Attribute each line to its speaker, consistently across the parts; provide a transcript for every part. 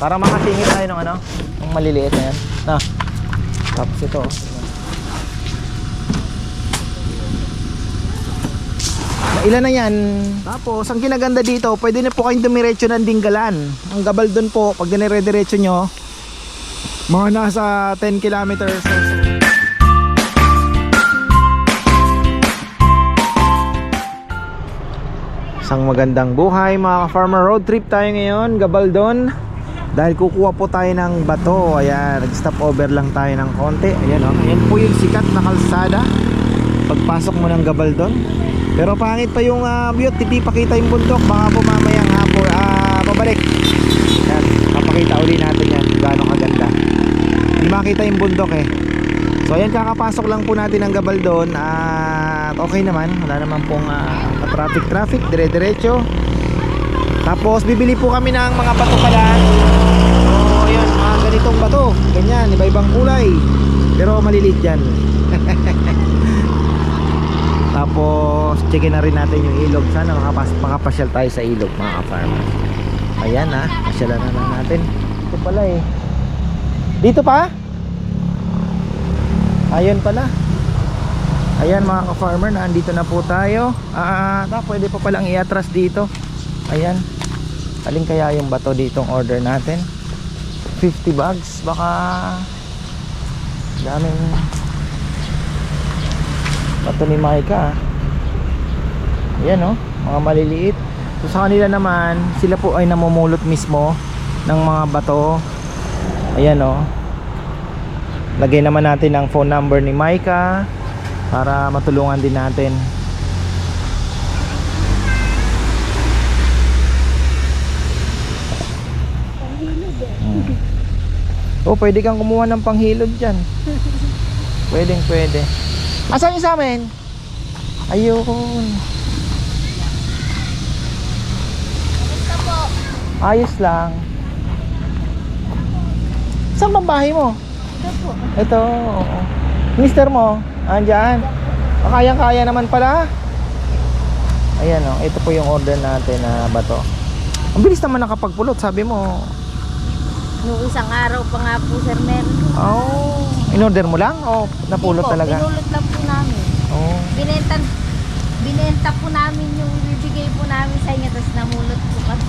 Speaker 1: Para makasingit tayo ng ano, ng maliliit na yan. Na. Tapos ito. oh. Ilan na yan? Tapos, ang kinaganda dito, pwede na po kayong dumiretso ng Dinggalan. Ang gabal doon po, pag dinire-diretso nyo, mga nasa 10 kilometers. or. Isang magandang buhay mga ka-farmer road trip tayo ngayon Gabaldon dahil kukuha po tayo ng bato ayan nag-stop over lang tayo ng konti. Ayan o ayan po yung sikat na kalsada. Pagpasok mo ng Gabaldon pero pangit pa yung uh, view hindi pakita yung bundok. Baka po mamayang hapon ah pabalik ayan papakita uli natin yan gaano kaganda. Hindi makita yung bundok eh. So ayan kakapasok lang po natin ng Gabaldon at okay naman. Wala naman pong uh, traffic traffic dire-diretso. Tapos bibili po kami ng mga bato ganitong bato ganyan iba-ibang kulay pero maliliit yan tapos checkin na rin natin yung ilog sana makapas makapasyal tayo sa ilog mga ka-farmer ayan ha pasyalan na lang natin ito pala eh dito pa? Ayun pala. Ayan mga ka-farmer, nandito na po tayo. Ah, ah, pwede pa palang iatras dito. Ayan. Alin kaya yung bato ditong order natin? 50 bags, baka daming bato ni Micah. ah. Ayan oh, mga maliliit. So sa kanila naman, sila po ay namumulot mismo ng mga bato. Ayan oh. Lagay naman natin ang phone number ni Micah para matulungan din natin. Oh, pwede kang kumuha ng panghilod dyan. Pwedeng pwede. Asan yung sa amin? Ayun. Ayos lang. Saan bang bahay mo?
Speaker 2: Ito po.
Speaker 1: Ito. Mister mo, andyan. Kayang-kaya naman pala. Ayan o, ito po yung order natin na bato. Ang bilis naman nakapagpulot, sabi mo.
Speaker 2: Noong isang araw pa nga po, sir, meron.
Speaker 1: Oh, in-order mo lang o napulot
Speaker 2: po,
Speaker 1: talaga?
Speaker 2: Pinulot lang po namin.
Speaker 1: Oh.
Speaker 2: Binenta, binenta po namin yung ibibigay po namin sa inyo, tapos namulot po kami.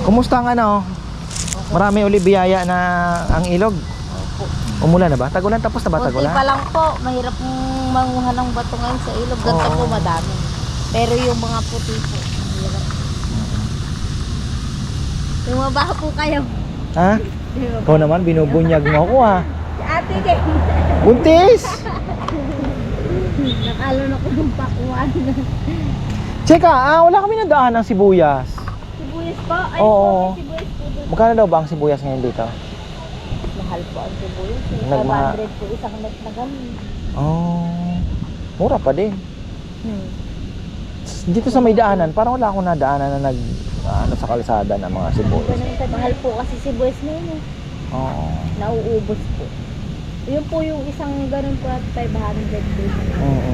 Speaker 1: Kumusta ang ano? Marami uli biyaya na ang ilog. Umulan na ba? Tagulan tapos na ba
Speaker 2: Kunti
Speaker 1: tagulan?
Speaker 2: pa lang po, mahirap manguha ng bato ngayon sa ilog. Ganda
Speaker 1: Oo.
Speaker 2: po madami. Pero yung mga puti po, mahirap. Tumabaho po kayo.
Speaker 1: Ha? Ikaw naman, binubunyag mo ako ha.
Speaker 2: Si ate din.
Speaker 1: Buntis!
Speaker 2: Nakalo na ko ng pakuan.
Speaker 1: Cheka, ah, wala kami nadaan ng sibuyas.
Speaker 2: sibuyas po? Ay
Speaker 1: Oo.
Speaker 2: po, may sibuyas po doon.
Speaker 1: Magkano daw ba ang sibuyas ngayon dito?
Speaker 2: Mahal po ang sibuyas. eh.
Speaker 1: Nagmaha-
Speaker 2: 500 po isang net na ganun.
Speaker 1: Oh, mura pa din.
Speaker 2: Hmm.
Speaker 1: Dito sa may daanan, parang wala akong nadaanan na nag ano sa kalsada ng mga sibuyas.
Speaker 2: Sa mahal po kasi sibuyas ngayon eh.
Speaker 1: Oo.
Speaker 2: Nauubos po. Yun po yung isang ganun po at 500 po.
Speaker 1: Oo.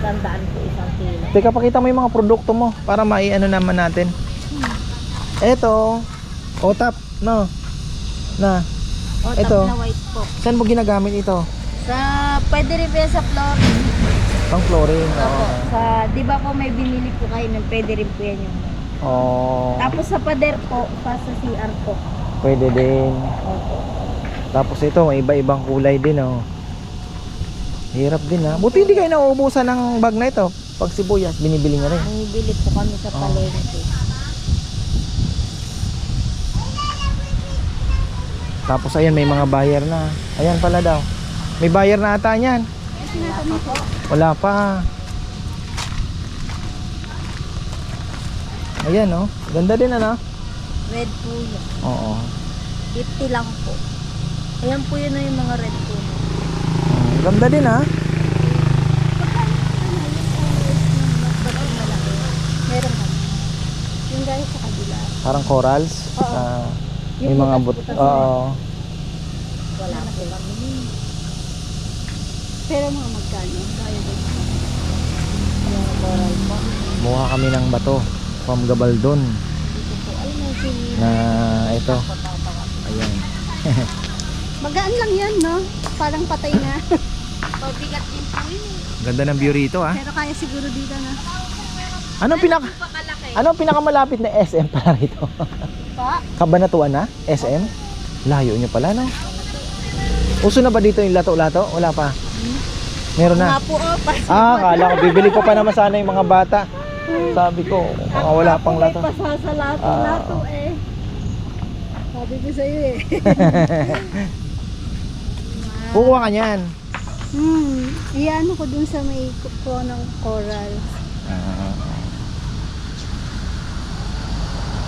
Speaker 2: Tandaan po isang kilo.
Speaker 1: Teka, pakita mo yung mga produkto mo para maiano naman natin. Eto, otap, no? Na,
Speaker 2: O,
Speaker 1: Ito.
Speaker 2: tap na white po.
Speaker 1: saan mo ginagamit ito?
Speaker 2: Sa, pwede rin po sa flooring.
Speaker 1: Pang flooring.
Speaker 2: Opo.
Speaker 1: Oo.
Speaker 2: Sa, di ba po may binili po kayo ng pwede rin po yan yung
Speaker 1: Oh,
Speaker 2: Tapos sa pader po, pa sa CR po.
Speaker 1: pwede din.
Speaker 2: Opo.
Speaker 1: Tapos ito, may iba-ibang kulay din, oh. Hirap din, ha? Buti hindi kayo nauubusan ng bag na ito. Pag sibuyas, binibili nyo rin.
Speaker 2: Bumibili po kami sa
Speaker 1: Oo.
Speaker 2: palengke.
Speaker 1: Tapos ayan, may mga buyer na. Ayan pala daw. May buyer na ata niyan. Wala pa. Ayan, oh. Ganda din, ano?
Speaker 2: Red po yun.
Speaker 1: Oo.
Speaker 2: 50 lang po. Ayan po yun na yung mga red po.
Speaker 1: Ganda din.
Speaker 2: Yung guys sa kabila.
Speaker 1: Parang corals.
Speaker 2: Oo.
Speaker 1: Ah, may mga but... Oo.
Speaker 2: Wala po kami. Pero mga magkano? Kaya din.
Speaker 1: Buha kami ng bato. from Gabaldon na ito. Ayan.
Speaker 2: Magaan lang yan, no? Parang patay na. Pabigat din po yun.
Speaker 1: Ganda ng view rito ah.
Speaker 2: Pero kaya siguro dito na.
Speaker 1: Anong pinaka. Anong pinakamalapit na SM para rito?
Speaker 2: Pa?
Speaker 1: Kabanatuan na? SM? Layo nyo pala, no? Uso na ba dito yung lato-lato? Wala pa. Meron na.
Speaker 2: Nga po, oh.
Speaker 1: Ah, kala ko bibili ko pa naman sana yung mga bata. Sabi ko, mga wala pang lato.
Speaker 2: Pasasalato-lato
Speaker 1: Ah.
Speaker 2: eh. Sabi ko sa'yo eh.
Speaker 1: Kukuha ka niyan.
Speaker 2: Hmm. Iyan ko dun sa may ng coral.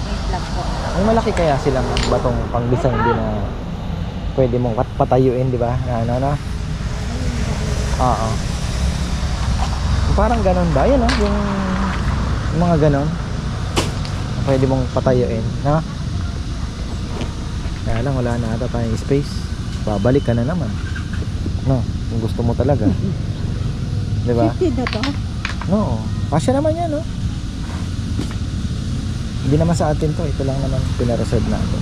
Speaker 2: Wait lang po.
Speaker 1: May malaki kaya silang batong pang design din na pwede mong kat- patayuin, di ba? Na ano, no? Oo. Parang ganun ba? Yan, no? Yung, yung mga ganun. Pwede mong patayuin, no? Kaya lang, wala na ata tayong space. Babalik ka na naman. No, kung gusto mo talaga. di ba?
Speaker 2: 50 na to?
Speaker 1: No, kasya naman yan, no? Hindi naman sa atin to, ito lang naman pinareserve natin.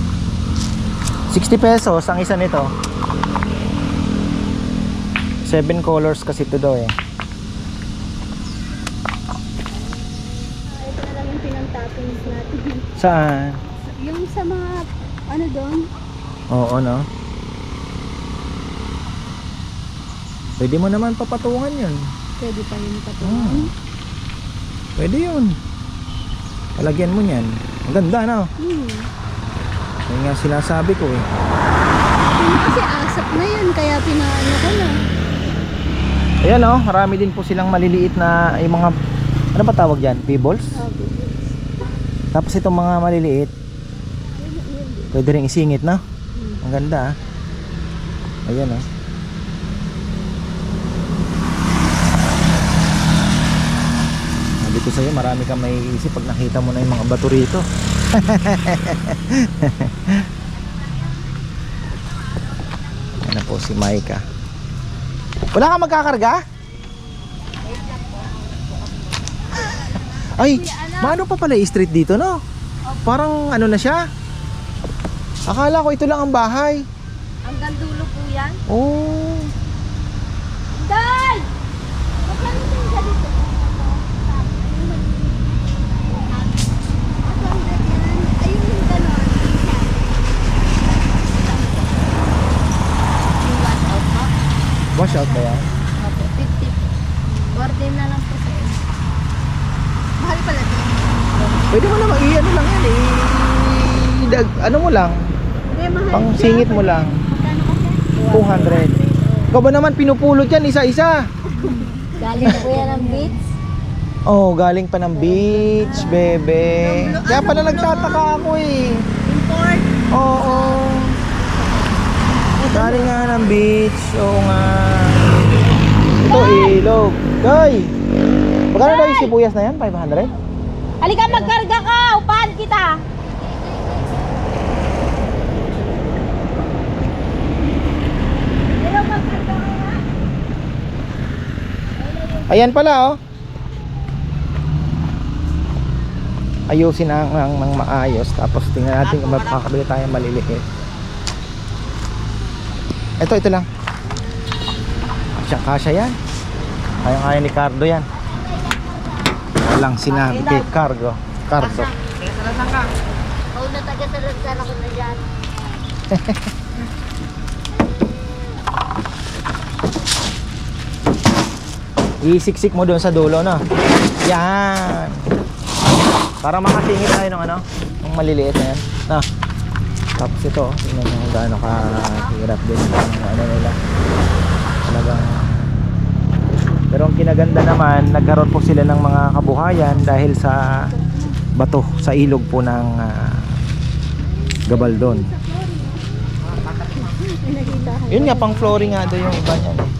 Speaker 1: 60 pesos ang isa nito. 7 colors kasi ito daw eh.
Speaker 2: Ito na lang yung pinang-toppings natin.
Speaker 1: Saan?
Speaker 2: yung sa mga, ano doon?
Speaker 1: Oo, no? Pwede mo naman papatungan yun.
Speaker 2: Pwede pa yun pa to.
Speaker 1: Hmm. Pwede yun. Palagyan mo niyan. Ang ganda, no?
Speaker 2: Hmm.
Speaker 1: Yan nga sinasabi ko eh.
Speaker 2: Yun kasi asap na yun, kaya pinaano ko na.
Speaker 1: Ayan oh, marami din po silang maliliit na yung mga ano ba tawag diyan? Pebbles?
Speaker 2: Sabi.
Speaker 1: Tapos itong mga maliliit, pwede ring isingit, no?
Speaker 2: Hmm.
Speaker 1: Ang ganda ah. Ayan oh. Sabi ko sa'yo, marami kang may isip pag nakita mo na yung mga bato rito. Ano po si Maika. Wala ka magkakarga? Ay, maano pa pala yung street dito, no? Parang ano na siya? Akala ko ito lang ang bahay.
Speaker 2: Hanggang dulo po yan.
Speaker 1: Oh.
Speaker 2: Day! Magkano din ka dito? Ayun yung ganon. Yung wash out po?
Speaker 1: Wash out ba yan?
Speaker 2: Opo, 50. Order na lang po sa inyo. Mahal pala din.
Speaker 1: Pwede mo naman, i-ano lang yan eh. Dag, ano mo lang,
Speaker 2: Hindi, mahal
Speaker 1: pang
Speaker 2: siya.
Speaker 1: singit mo lang.
Speaker 2: Magkano kasi?
Speaker 1: 200. Ikaw ba naman pinupulot yan isa-isa?
Speaker 2: Galing po yan ang beach.
Speaker 1: Oh, galing pa ng beach, bebe. Kaya pala nagtataka ako eh.
Speaker 2: Import.
Speaker 1: Oo. Galing nga ng beach. Oo nga. Ito, ilog. Goy! Magkano daw yung sibuyas na yan? 500?
Speaker 2: Halika, magkarga ka! Upahan kita! Pero magkarga ka nga.
Speaker 1: Ayan pala oh. Ayusin ang, ang, ang maayos tapos tingnan natin kung makakabili tayo maliliit. Ito, ito lang. Kasya, kasya yan. Kaya kaya ni Cardo yan. Walang sinabi kay Cargo. Cardo.
Speaker 2: Oo, na taga sa lansan ako na dyan.
Speaker 1: Isiksik mo doon sa dulo, no? Yan. Para makasingit tayo ng ano, ng maliliit na yan. No? Tapos ito, tingnan mo kung gaano kahirap din ang ano nila. Talagang pero ang kinaganda naman, nagkaroon po sila ng mga kabuhayan dahil sa bato, sa ilog po ng ah, Gabaldon. Yun nga, pang flooring nga doon yung iba niyan.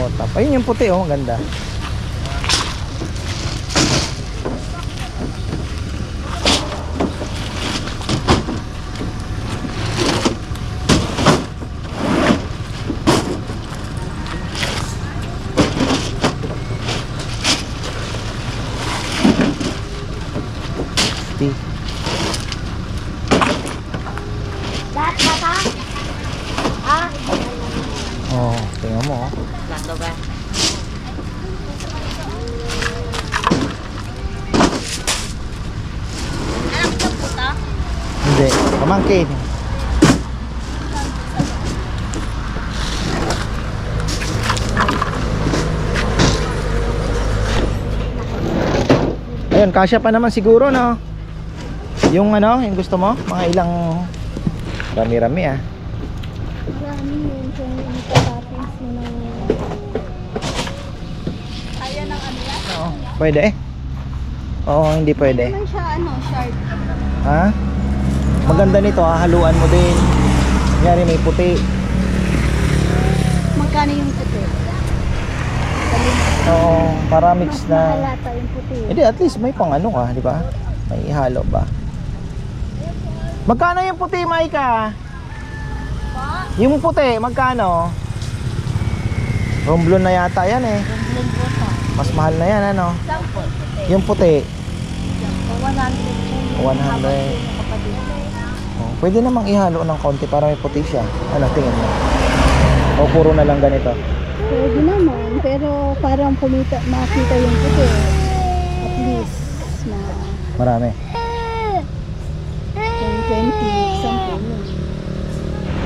Speaker 1: O, tap. Ayun yung puti, oh, ganda. 60.
Speaker 3: Lahat bata? Ah,
Speaker 1: Oh, tingnan mo. oh.
Speaker 3: Lato ba? Anak ng puta?
Speaker 1: Hindi, pamangkin. Ayun, kasya pa naman siguro, no? Yung ano, yung gusto mo? Mga ilang rami-rami ah.
Speaker 3: Marami yun kung ipatapins mo. Kaya ng ano yan?
Speaker 1: Oo, pwede eh. Oo, hindi pwede.
Speaker 3: Naman siya ano, sharp.
Speaker 1: Ha? Maganda nito, ah, haluan mo din. Kunyari may puti.
Speaker 3: Magkano yung puti?
Speaker 1: Oo, para mix na.
Speaker 3: mahalata yung puti.
Speaker 1: Hindi, at least may pang ano ka, di ba? May ihalo ba? Magkano yung puti, Maika? Yung puti, magkano? Romblon na yata yan eh.
Speaker 3: Rumblon po sa.
Speaker 1: Mas mahal na yan, ano? Yung puti,
Speaker 3: 100 po.
Speaker 1: 100. Pwede namang ihalo ng konti para may puti siya. Ano, tingin mo? O puro na lang ganito?
Speaker 3: Pwede naman, pero parang pumita, makita yung puti. At least, na
Speaker 1: Marami.
Speaker 3: 10, 20, something. yun.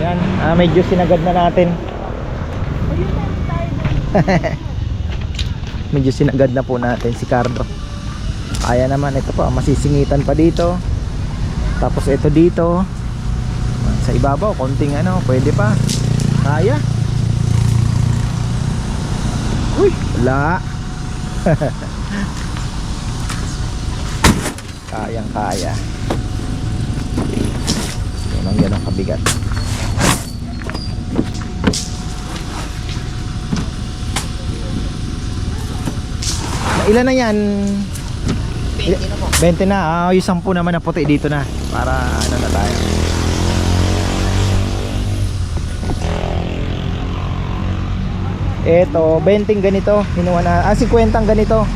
Speaker 1: Yan, ah, medyo sinagad na natin. medyo sinagad na po natin si Cardo. Kaya naman ito pa, masisingitan pa dito. Tapos ito dito. Sa ibabaw, konting ano, pwede pa. Kaya. Uy, wala. Kayang kaya. Yan ang ganong kabigat. Ilan na yan? 20 na po. 20 na. Ah, yung 10 naman na puti dito na. Para ano na tayo. Eto, 20 ganito. Kinuha na. Ah, 50 ang ganito.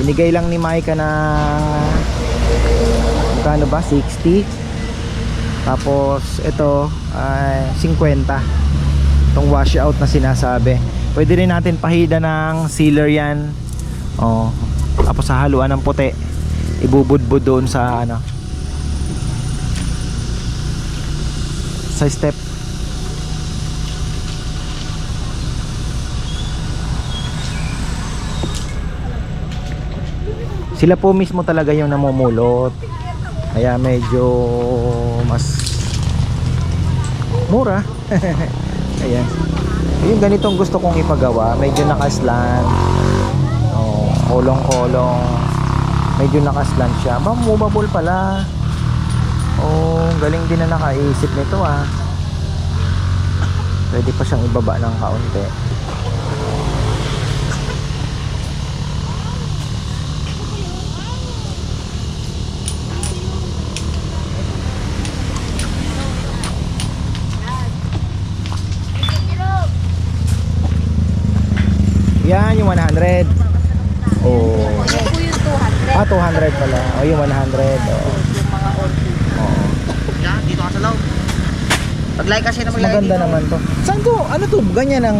Speaker 1: Binigay lang ni Maika na magkano ba? 60. Tapos ito ay 50. Itong washout na sinasabi. Pwede rin natin pahida ng sealer yan. Oh. Tapos sa haluan ng puti. Ibubudbud doon sa ano. Sa step. Sila po mismo talaga yung namumulot. Kaya medyo mas mura. Ayan. Yung ganitong gusto kong ipagawa, medyo nakaslan. Oh, kolong-kolong. Medyo nakaslan siya. Movable pala. Oh, galing din na nakaisip nito ah. Pwede pa siyang ibaba ng kaunti. Yan yung 100. Oh.
Speaker 3: Po yung 200.
Speaker 1: Ah, 200 pala. O, yung 100. Oh.
Speaker 3: Yung mga order.
Speaker 1: Oo.
Speaker 4: Yan, dito ka sa loob. Pag-like kasi na mag-like
Speaker 1: maganda
Speaker 4: dito.
Speaker 1: naman to. Saan to? Ano to? Ganyan ang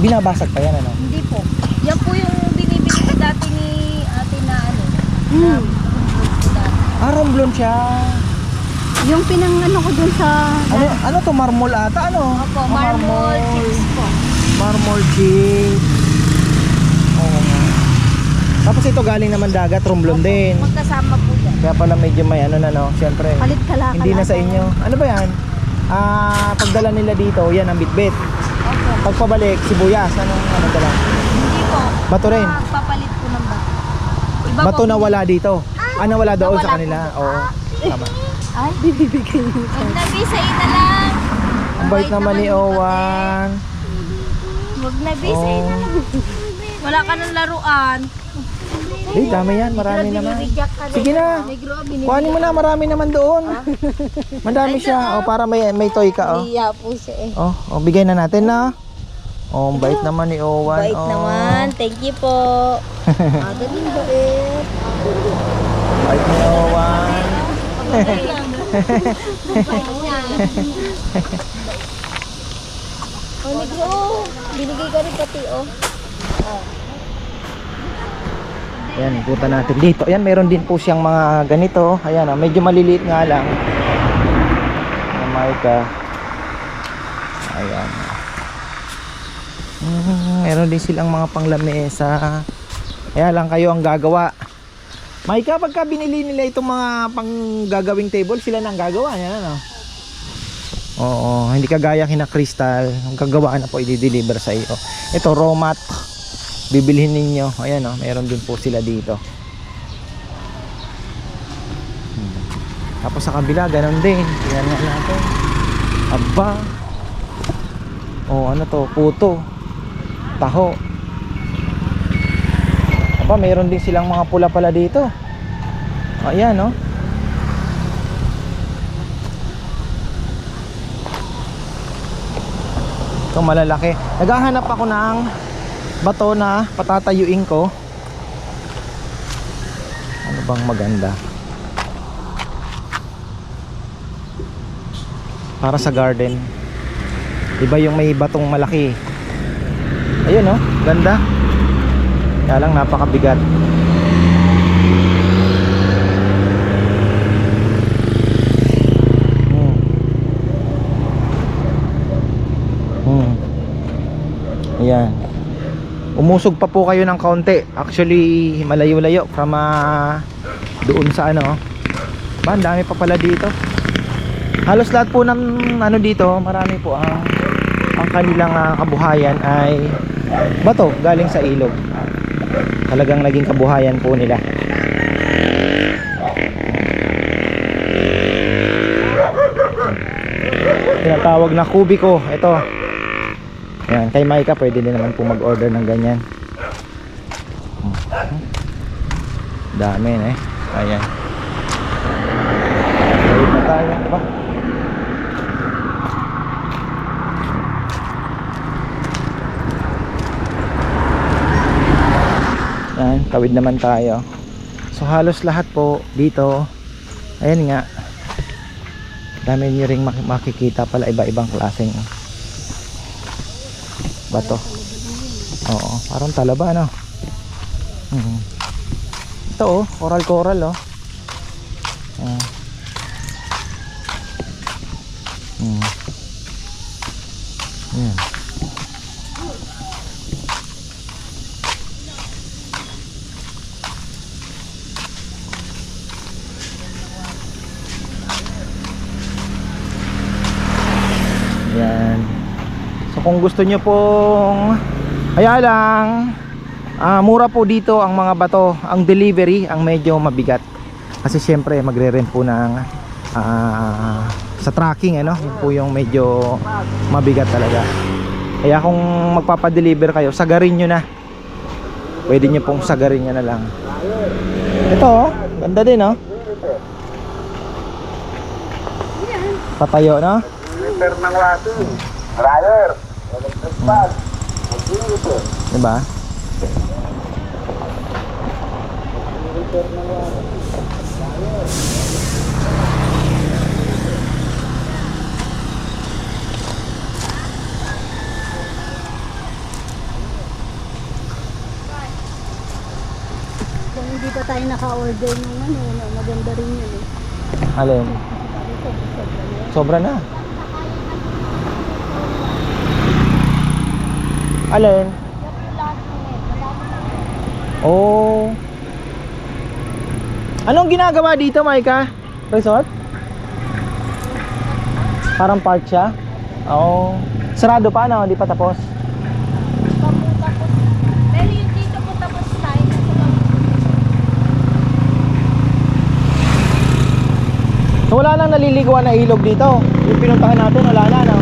Speaker 1: binabasag pa yan ano?
Speaker 2: Hindi po. Yan po yung binibili ko dati ni ate na ano.
Speaker 3: Hmm.
Speaker 1: Ah, romblon siya.
Speaker 3: Yung pinang ano ko dun sa...
Speaker 1: Ano ano to? Marmol ata ano?
Speaker 2: Opo,
Speaker 1: Ah,
Speaker 2: marmol chips po.
Speaker 1: Marmol chips. Oo nga. Tapos ito galing naman dagat, romblon din.
Speaker 2: Magkasama po yan.
Speaker 1: Kaya pala medyo may ano na no, siyempre.
Speaker 3: Palit kala
Speaker 1: Hindi na sa inyo. Ano ba yan? Ah, pagdala nila dito, yan ang bitbit.
Speaker 2: Opo.
Speaker 1: Pagpabalik, sibuyas. Anong ano dala?
Speaker 2: Hindi po.
Speaker 1: Bato rin.
Speaker 2: Ah, papalit po ng bato. Iba
Speaker 1: Bato
Speaker 2: po,
Speaker 1: na wala dito. Ah, nawala doon
Speaker 2: Nawala
Speaker 1: sa kanila.
Speaker 2: po.
Speaker 1: Oo. Tama.
Speaker 3: Ay, bibibigay niyo.
Speaker 2: Huwag na bisay na lang.
Speaker 1: Ang bait naman ni Owan.
Speaker 2: Huwag na bisay na
Speaker 1: Oh.
Speaker 2: lang. Wala ka ng laruan.
Speaker 1: Eh, dami yan. Marami naman. Sige na. Kuhanin mo na. Marami naman doon. Madami siya. O, para may, may toy ka. Oh.
Speaker 2: Iya po siya eh.
Speaker 1: Oh, oh, bigay na natin na. Oh, ang bait naman ni Owan.
Speaker 5: Bait
Speaker 1: oh.
Speaker 5: naman. Thank you po.
Speaker 2: Magaling bait.
Speaker 1: Bait ni Owan.
Speaker 5: Oh, negro. Binigay ka rin pati, oh.
Speaker 1: Ayan, punta natin dito. Ayan, meron din po siyang mga ganito. Ayan, ah, medyo maliliit nga lang. Na marka. Ayan. Mm, meron din silang mga panglamesa. Kaya lang kayo ang gagawa. Maika, pagka binili nila itong mga panggagawing table, sila nang gagawa niya, ano? Oo, hindi kagaya kina Crystal. Ang gagawa na po i-deliver sa iyo. Ito, raw mat bibilhin ninyo. Ayan oh, meron din po sila dito. Hmm. tapos sa kabila ganun din. Tingnan nga natin. Aba. Oh ano to? Puto. Taho. Aba meron din silang mga pula pala dito. Ayan oh. Ito malalaki. Naghahanap ako ng bato na patatayuin ko. Ano bang maganda? Para sa garden. Iba yung may batong malaki. Ayun oh. Ganda. Kaya lang napakabigat. Hmm. Hmm. ayan umusog pa po kayo ng kaunti. Actually malayo-layo from ah, doon sa ano ba ang dami pa pala dito. Halos lahat po ng ano dito marami po ang ang kanilang ah, kabuhayan ay bato galing sa ilog. Talagang naging kabuhayan po nila. Tinatawag na kubiko. Ito yan, kay Maika pwede din naman po mag-order ng ganyan. Dami na eh. Ayan. Balik na tayo. Ba? Yan, tawid naman tayo. So halos lahat po dito. Ayan nga. Dami nyo ring mak- makikita pala iba-ibang klaseng bato. Oo, parang talaba no. Mhm. Ito oh, coral coral oh. Ah. Mm. Yan. Yan. So kung gusto nyo pong kaya lang. Ah, mura po dito ang mga bato. Ang delivery ang medyo mabigat. Kasi syempre magre-rent po ng ah, sa tracking ano yun po yung medyo mabigat talaga. Kaya kung magpapadeliver kayo sagarin nyo na. Pwede nyo pong sagarin nyo na lang. Ito oh. Ganda din oh. Patayo no Diba?
Speaker 2: Kung hindi pa tayo naka-order ng ano, no, maganda rin yun eh.
Speaker 1: Alin? Sobra na. Alin? Oh. Anong ginagawa dito, Maika? Resort? Parang park siya? Oh. Sarado pa, no? Hindi pa tapos.
Speaker 5: Pero yung dito po tapos tayo
Speaker 1: So wala nang naliliguan na ilog dito. Yung pinuntahan natin, wala na, no?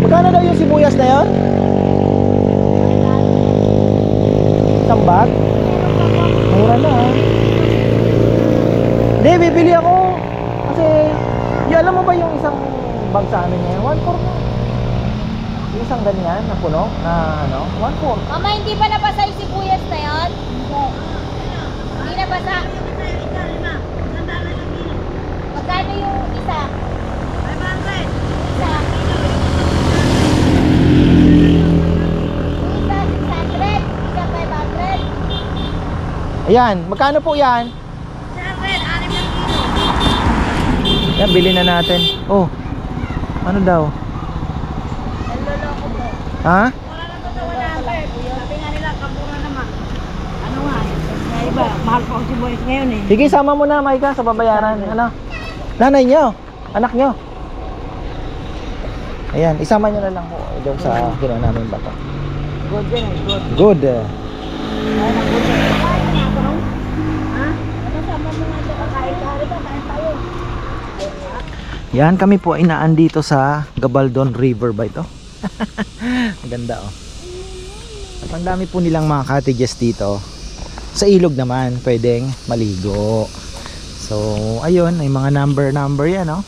Speaker 1: Magkano daw yung sibuyas na yon? Isang bag? Mura na, ah. Hindi, Hindi, bibili ako. Kasi, y- alam mo ba yung isang bag sa amin ngayon? One four na. Yung isang ganyan na puno, na ano, one four.
Speaker 5: Mama, hindi ba nabasa yung sibuyas na yon? Hindi nabasa. Magkano yung isa? 500. Isa. Isa, 600. Isa, 500.
Speaker 1: Ayan, magkano po yan? Yan, bili na natin. Oh, ano daw?
Speaker 5: Naloloko po.
Speaker 1: Ha?
Speaker 2: Iba, mahal pa ang sibuyas ngayon eh.
Speaker 1: Sige, sama mo na, Maika, sa babayaran. Ano? Nanay nyo, anak nyo. Ayan, isama nyo na lang po doon sa ginawa namin bato.
Speaker 2: Good din eh, good.
Speaker 1: Good. eh.
Speaker 2: Nga.
Speaker 1: Yan, kami po ay naan dito sa Gabaldon River ba ito? Ang ganda oh. At ang dami po nilang mga cottages dito. Sa ilog naman, pwedeng maligo. So, ayun, ay mga number number yan oh.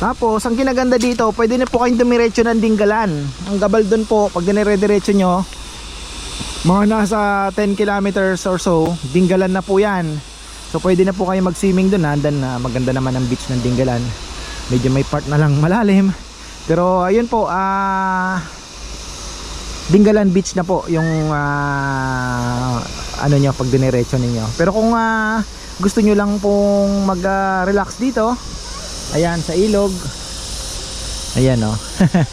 Speaker 1: Tapos, ang kinaganda dito, pwede na po kayong dumiretso ng Dinggalan. Ang Gabaldon po, pag dinire-diretso nyo, mga nasa 10 kilometers or so, Dinggalan na po yan. So pwede na po kayo mag-swimming doon. Nandan na maganda naman ang beach ng Dinggalan. Medyo may part na lang malalim. Pero ayun po, ah Dinggalan Beach na po yung ah, ano nyo pag diniretso ninyo. Pero kung ah, gusto nyo lang pong mag-relax dito, ayan sa ilog. Ayan oh.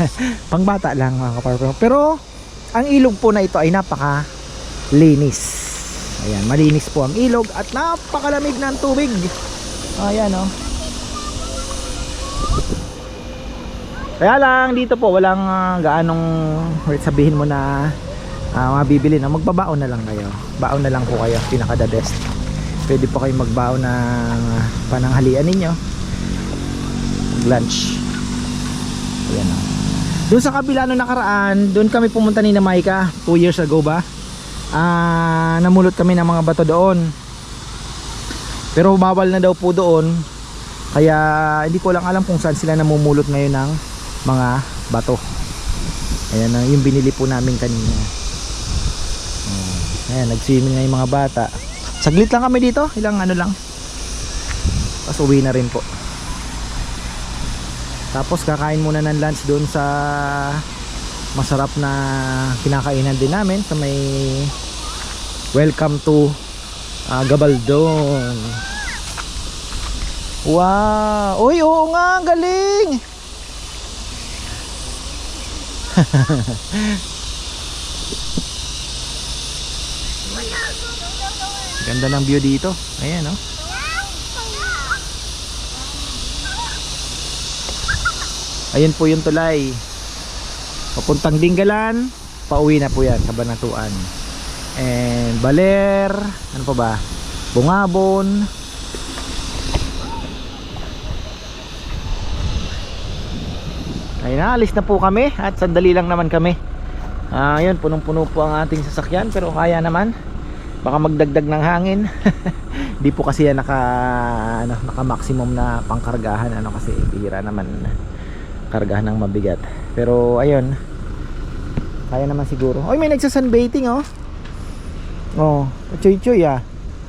Speaker 1: Pangbata lang mga kaparper. Pero ang ilog po na ito ay napaka linis. Ayan, malinis po ang ilog at napakalamig ng tubig. Ayan oh. Kaya lang dito po walang ah, gaanong sabihin mo na ah, mabibili na magbabaon na lang kayo. Baon na lang po kayo, pinaka the best. Pwede po kayo magbaon ng pananghalian ninyo. Lunch. Ayan oh. Doon sa kabila nung nakaraan, doon kami pumunta ni na Maika 2 years ago ba? Ah, namulot kami ng mga bato doon. Pero bawal na daw po doon. Kaya hindi ko lang alam kung saan sila namumulot ngayon ng mga bato. Ayan na yung binili po namin kanina. Oh, ayan, nag-swimming na yung mga bata. Saglit lang kami dito, ilang ano lang. Tapos uwi na rin po. Tapos kakain muna ng lunch doon sa masarap na kinakainan din namin sa may welcome to uh, Gabaldon. Wow! Uy, oo nga, galing! Ganda ng view dito. Ayan, oh. Ayun po yung tulay. Papuntang Dinggalan, pauwi na po yan sa Banatuan. And Baler, ano pa ba? Bungabon. Ayun na, alis na po kami at sandali lang naman kami. Ah, yun, punong-puno po ang ating sasakyan pero kaya naman. Baka magdagdag ng hangin. Di po kasi yan naka ano, naka maximum na pangkargahan ano kasi bihira naman kargahan ng mabigat. Pero ayun. Kaya naman siguro. Oy, may nagsa-sunbathing oh. Oh, choy-choy ah.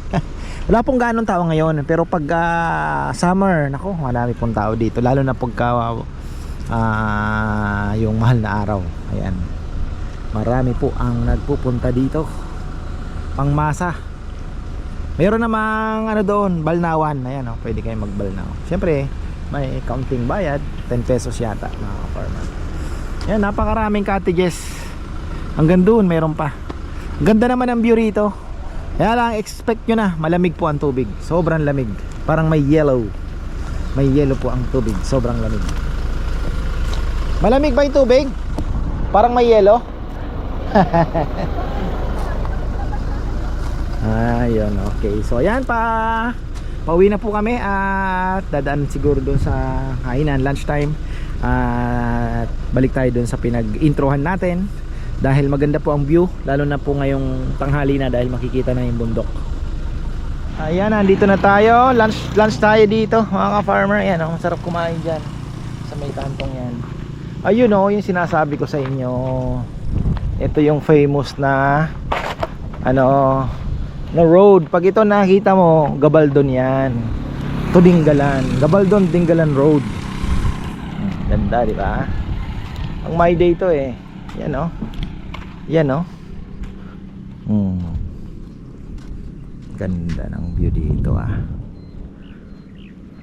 Speaker 1: Wala pong ganong tao ngayon, pero pag ah, summer, nako, marami pong tao dito lalo na pagka ah, yung mahal na araw. Ayan. Marami po ang nagpupunta dito. Pangmasa. Mayroon namang ano doon, balnawan. Ayan oh, pwede kayong magbalnaw. Siyempre, may counting bayad 10 pesos yata mga farmer yan napakaraming cottages. Hanggang doon meron pa. Ganda naman ang view rito. Kaya lang expect nyo na malamig po ang tubig. Sobrang lamig. Parang may yellow. May yellow po ang tubig. Sobrang lamig. Malamig ba yung tubig? parang may yellow? Ayun okay. So ayan pa. Pauwi na po kami at dadaan siguro doon sa kainan lunchtime at balik tayo doon sa pinag introhan natin. Dahil maganda po ang view lalo na po ngayong tanghali na dahil makikita na yung bundok. Ayan nandito na tayo. Lunch, lunch tayo dito mga ka-farmer. Ayan oh, masarap kumain dyan. Sa may kantong yan. Ayun oh yung sinasabi ko sa inyo. Ito yung famous na ano na road. Pag ito nakita mo Gabaldon yan. To Dingalan. Gabaldon Dingalan Road ganda di ba? Ang my day to eh. Yan oh. Yan oh. Hmm. ganda ng view dito ah.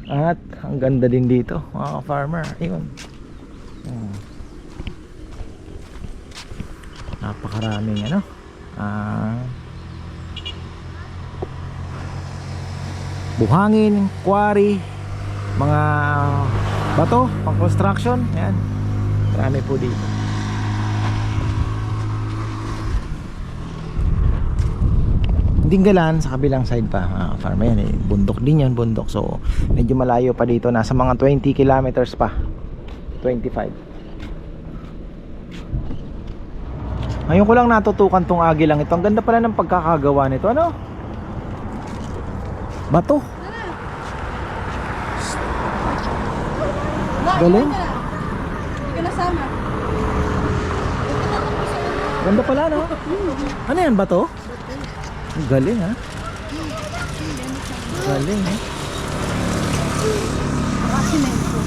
Speaker 1: At ang ganda din dito mga farmer ayun. Hmm. napakaraming ano? Ah. Buhangin, quarry, mga bato, pang construction, yan. Marami po dito. Dinggalan sa kabilang side pa, mga farm yan eh. Bundok din yan, bundok. So, medyo malayo pa dito. Nasa mga 20 kilometers pa. 25. Ngayon ko lang natutukan tong agilang ito. Ang ganda pala ng pagkakagawa nito. Ano? Bato. Galing.
Speaker 2: Hindi ka nasama.
Speaker 1: Ganda pala, no? Ano yan, bato? Ang Galing, ha? Galing, ha?
Speaker 2: Kasimento.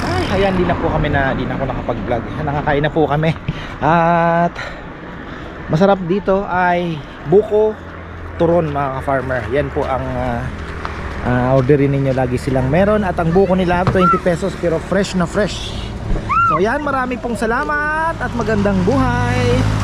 Speaker 1: Ay, ayan, di na po kami na, di na ako nakapag-vlog. Nakakain na po kami. At masarap dito ay buko turon mga ka-farmer. Yan po ang ah, ah, orderin ninyo lagi silang meron at ang buko nila 20 pesos pero fresh na fresh. So yan, marami pong salamat at magandang buhay.